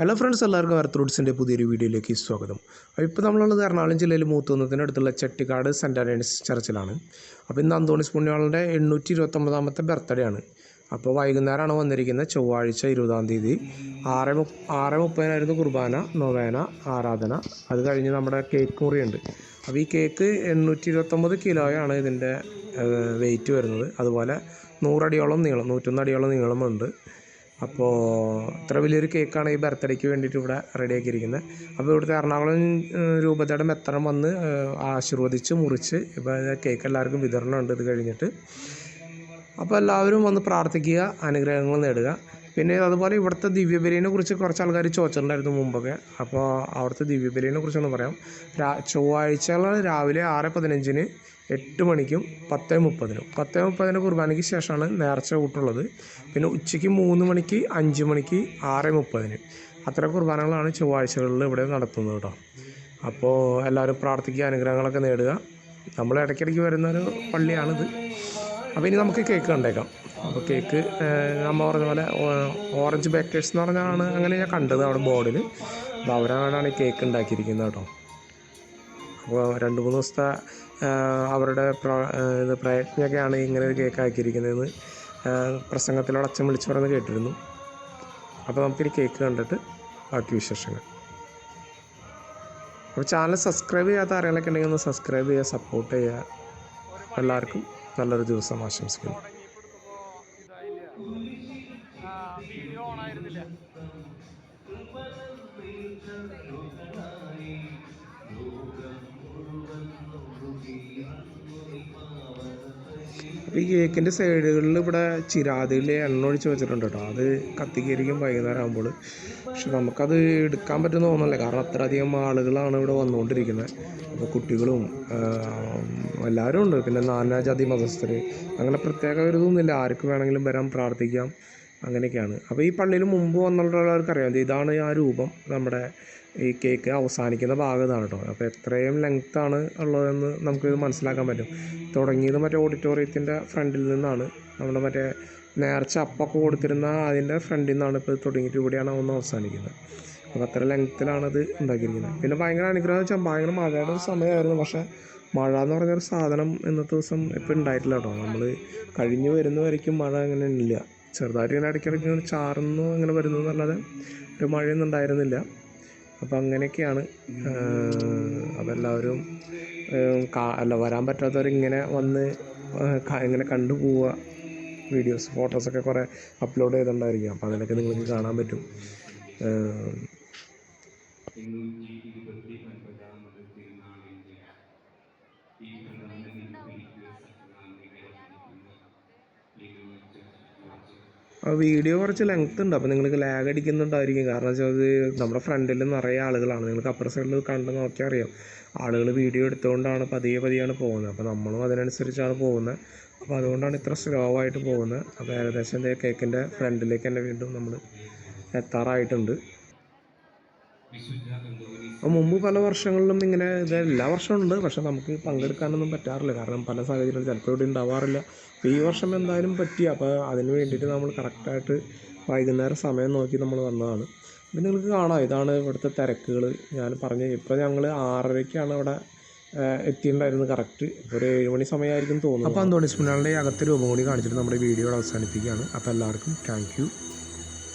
Hello friends എല്ലാവർക്കും Earth റൂട്ട്സിന്റെ പുതിയൊരു വീഡിയോയിലേക്ക് സ്വാഗതം. അപ്പോൾ ഇപ്പോൾ നമ്മളുള്ളത് എറണാകുളം ജില്ലയിൽ മൂത്തുന്നതിന് അടുത്തുള്ള ചെട്ടിക്കാട് സെന്റ് ആന്റണീസ് ചർച്ചിലാണ് അപ്പോൾ ഇന്ന് അന്തോണിസ് പുണ്യാളുടെ എണ്ണൂറ്റി ഇരുപത്തൊമ്പതാമത്തെ ബർത്ത്ഡേ ആണ്. അപ്പോൾ വൈകുന്നേരമാണ് വന്നിരിക്കുന്നത് ചൊവ്വാഴ്ച ഇരുപതാം തീയതി. ആറ് മു ആറ് മുപ്പതിനായിരുന്നു കുർബാന നൊവേന ആരാധന. അത് കഴിഞ്ഞ് നമ്മുടെ കേക്ക് മുറിയുണ്ട്. അപ്പോൾ ഈ കേക്ക് എണ്ണൂറ്റി ഇരുപത്തൊമ്പത് കിലോയാണ് ഇതിന്റെ വെയിറ്റ് വരുന്നത്. അതുപോലെ നൂറടിയോളം നീളം നൂറ്റൊന്നടിയോളം നീളമുണ്ട്. അപ്പോൾ ഇത്ര വലിയൊരു കേക്കാണ് ഈ ബർത്ത്ഡേക്ക് വേണ്ടിയിട്ട് ഇവിടെ റെഡിയാക്കിയിരിക്കുന്നത് അപ്പോൾ ഇവിടുത്തെ എറണാകുളം രൂപതയുടെ മെത്തനം വന്ന് ആശീർവദിച്ച് മുറിച്ച് ഇപ്പോൾ കേക്ക് എല്ലാവർക്കും വിതരണം ഉണ്ട് ഇത് കഴിഞ്ഞിട്ട്. അപ്പോൾ എല്ലാവരും വന്ന് പ്രാർത്ഥിക്കുക അനുഗ്രഹങ്ങൾ നേടുക. പിന്നെ അതുപോലെ ഇവിടുത്തെ ദിവ്യബലിനെ കുറിച്ച് കുറച്ച് ആൾക്കാർ ചോദിച്ചിട്ടുണ്ടായിരുന്നു മുമ്പൊക്കെ. അപ്പോൾ അവിടുത്തെ ദിവ്യബലിനെ കുറിച്ചൊന്ന് പറയാം. ചൊവ്വാഴ്ചകൾ രാവിലെ ആറ് പതിനഞ്ചിന് എട്ട് മണിക്കും പത്ത് മുപ്പതിനും. പത്ത് മുപ്പതിന് കുർബാനയ്ക്ക് ശേഷമാണ് നേർച്ച കൂട്ടുള്ളത്. പിന്നെ ഉച്ചയ്ക്ക് മൂന്ന് മണിക്ക് അഞ്ച് മണിക്ക് ആറ് മുപ്പതിന്. അത്ര കുർബാനകളാണ് ചൊവ്വാഴ്ചകളിൽ ഇവിടെ നടത്തുന്നത് കേട്ടോ. അപ്പോൾ എല്ലാവരും പ്രാർത്ഥിക്കുക അനുഗ്രഹങ്ങളൊക്കെ നേടുക. നമ്മൾ ഇടയ്ക്കിടയ്ക്ക് വരുന്നൊരു പള്ളിയാണിത്. അപ്പോൾ ഇനി നമുക്ക് കേക്ക് കണ്ടേക്കാം. അപ്പോൾ കേക്ക് അമ്മ പറഞ്ഞ പോലെ ഓറഞ്ച് ബേക്കേഴ്സ് എന്ന് പറഞ്ഞാണ് അങ്ങനെ ഞാൻ കണ്ടത് അവിടെ ബോർഡിൽ അപ്പോൾ അവരാണ് കേക്ക് ഉണ്ടാക്കിയിരിക്കുന്നത് കേട്ടോ. അപ്പോൾ രണ്ട് മൂന്ന് ദിവസത്തെ അവരുടെ ഇത് പ്രയത്നമൊക്കെയാണ് ഇങ്ങനെ ഒരു കേക്ക് ആക്കിയിരിക്കുന്നതെന്ന് പ്രസംഗത്തിലൂടെ അച്ഛൻ വിളിച്ചു പറഞ്ഞ് കേട്ടിരുന്നു. അപ്പോൾ നമുക്കിനി കേക്ക് കണ്ടിട്ട് ബാക്കി വിശേഷങ്ങൾ. അപ്പോൾ ചാനൽ സബ്സ്ക്രൈബ് ചെയ്യാത്ത ആരെങ്കിലൊക്കെ ഉണ്ടെങ്കിൽ ഒന്ന് സബ്സ്ക്രൈബ് ചെയ്യുക സപ്പോർട്ട് ചെയ്യുക. എല്ലാവർക്കും നല്ലൊരു ദിവസം ആശംസിക്കുന്നു. ഈ കേക്കിന്റെ സൈഡുകളിൽ ഇവിടെ ചിരാതിൽ എണ്ണ ഒഴിച്ച് വെച്ചിട്ടുണ്ട് കേട്ടോ. അത് കത്തിക്കരിക്കും വൈകുന്നേരം ആകുമ്പോൾ പക്ഷെ നമുക്കത് എടുക്കാൻ പറ്റുന്ന തോന്നല്ല കാരണം അത്രയധികം ആളുകളാണ് ഇവിടെ വന്നുകൊണ്ടിരിക്കുന്നത്. അപ്പോൾ കുട്ടികളും എല്ലാവരും ഉണ്ട്. പിന്നെ നാനാജാതി മതസ്ഥർ അങ്ങനെ പ്രത്യേക ഒരു ഇതൊന്നുമില്ല. ആർക്ക് വേണമെങ്കിലും വരാൻ പ്രാർത്ഥിക്കാം. അങ്ങനെയൊക്കെയാണ്. അപ്പോൾ ഈ പള്ളിയിൽ മുമ്പ് വന്നിട്ടുള്ളവർക്ക് അറിയാം ഇത് ഇതാണ് ആ രൂപം നമ്മുടെ ഈ കേക്ക് അവസാനിക്കുന്ന ഭാഗം കേട്ടോ. അപ്പോൾ എത്രയും ലെങ്ത്താണ് ഉള്ളതെന്ന് നമുക്കിത് മനസ്സിലാക്കാൻ പറ്റും. തുടങ്ങിയത് മറ്റേ ഓഡിറ്റോറിയത്തിന്റെ ഫ്രണ്ടിൽ നിന്നാണ്. നമ്മുടെ മറ്റേ നേർച്ച അപ്പൊക്കെ കൊടുത്തിരുന്ന അതിന്റെ ഫ്രണ്ടിൽ നിന്നാണ് ഇപ്പോൾ തുടങ്ങിയിട്ട് ഇവിടെയാണ് ഒന്ന് അവസാനിക്കുന്നത്. അപ്പോൾ അത്ര ലെങ്ത്തിലാണ് ഇത് ഉണ്ടാക്കിയിരിക്കുന്നത്. പിന്നെ ഭയങ്കര അനുഗ്രഹം വെച്ചാൽ ഭയങ്കര മഴയുടെ ഒരു സമയമായിരുന്നു. പക്ഷേ മഴ എന്ന് പറഞ്ഞൊരു സാധനം ഇന്നത്തെ ദിവസം ഇപ്പോൾ ഉണ്ടായിട്ടില്ല കേട്ടോ. നമ്മൾ കഴിഞ്ഞ് വരുന്നവരേക്കും മഴ അങ്ങനെ ഇല്ല. ചെറുതായിട്ട് ഇങ്ങനെ ഇടയ്ക്കിടയ്ക്ക് ഇങ്ങനെ ചാറുന്നു അങ്ങനെ വരുന്നു എന്നല്ലാതെ ഒരു മഴയൊന്നും ഉണ്ടായിരുന്നില്ല. അപ്പോൾ അങ്ങനെയൊക്കെയാണ് അപ്പോൾ എല്ലാവരും അല്ല വരാൻ പറ്റാത്തവർ ഇങ്ങനെ വന്ന് ഇങ്ങനെ കണ്ടു പോവുക. വീഡിയോസ് ഫോട്ടോസൊക്കെ കുറേ അപ്ലോഡ് ചെയ്തിട്ടുണ്ടായിരിക്കും. അപ്പോൾ അതിലൊക്കെ നിങ്ങൾക്ക് കാണാൻ പറ്റും. വീഡിയോ കുറച്ച് ലെങ്ത് ഉണ്ട്. അപ്പോൾ നിങ്ങൾക്ക് ലാഗ് അടിക്കുന്നുണ്ടായിരിക്കും. കാരണം വെച്ചാൽ അത് നമ്മുടെ ഫ്രണ്ടിൽ നിറയെ ആളുകളാണ്. നിങ്ങൾക്ക് അപ്പുറ സൈഡിൽ കണ്ട് നോക്കിയാൽ അറിയാം. ആളുകൾ വീഡിയോ എടുത്തുകൊണ്ടാണ് പതിയെ പതിയാണ് പോകുന്നത്. അപ്പോൾ നമ്മളും അതിനനുസരിച്ചാണ് പോകുന്നത്. അപ്പോൾ അതുകൊണ്ടാണ് ഇത്ര സ്ലോ ആയിട്ട് പോകുന്നത്. അപ്പോൾ ഏകദേശം എന്റെ കേക്കിന്റെ ഫ്രണ്ടിലേക്ക് തന്നെ വീണ്ടും നമ്മൾ എത്താറായിട്ടുണ്ട്. മുമ്പ് പല വർഷങ്ങളിലും ഇങ്ങനെ ഇത് എല്ലാ വർഷവും ഉണ്ട്. പക്ഷെ നമുക്ക് പങ്കെടുക്കാനൊന്നും പറ്റാറില്ല. കാരണം പല സാഹചര്യങ്ങളും ചിലപ്പോൾ ഇവിടെ ഉണ്ടാവാറില്ല. അപ്പോൾ ഈ വർഷം എന്തായാലും പറ്റി. അപ്പോൾ അതിന് വേണ്ടിയിട്ട് നമ്മൾ കറക്റ്റായിട്ട് വൈകുന്നേരം സമയം നോക്കി നമ്മൾ വന്നതാണ്. പിന്നെ നിങ്ങൾക്ക് കാണാം. ഇതാണ് ഇവിടുത്തെ തിരക്കുകൾ ഞാൻ പറഞ്ഞു ഇപ്പോൾ ഞങ്ങൾ ആറരയ്ക്കാണ് ഇവിടെ ഏഹ്, എത്തിയിട്ടുണ്ടായിരുന്നത് കറക്റ്റ്. ഇപ്പോൾ ഒരു ഏഴ് മണി സമയമായിരിക്കും തോന്നുന്നു അപ്പോൾ അന്തോണിസ് പുണ്യാളുടെ അകത്തെ രൂപം കൂടി കാണിച്ചിട്ട് നമ്മുടെ വീഡിയോ അവസാനിപ്പിക്കുകയാണ്. അപ്പോൾ എല്ലാവർക്കും താങ്ക് യു.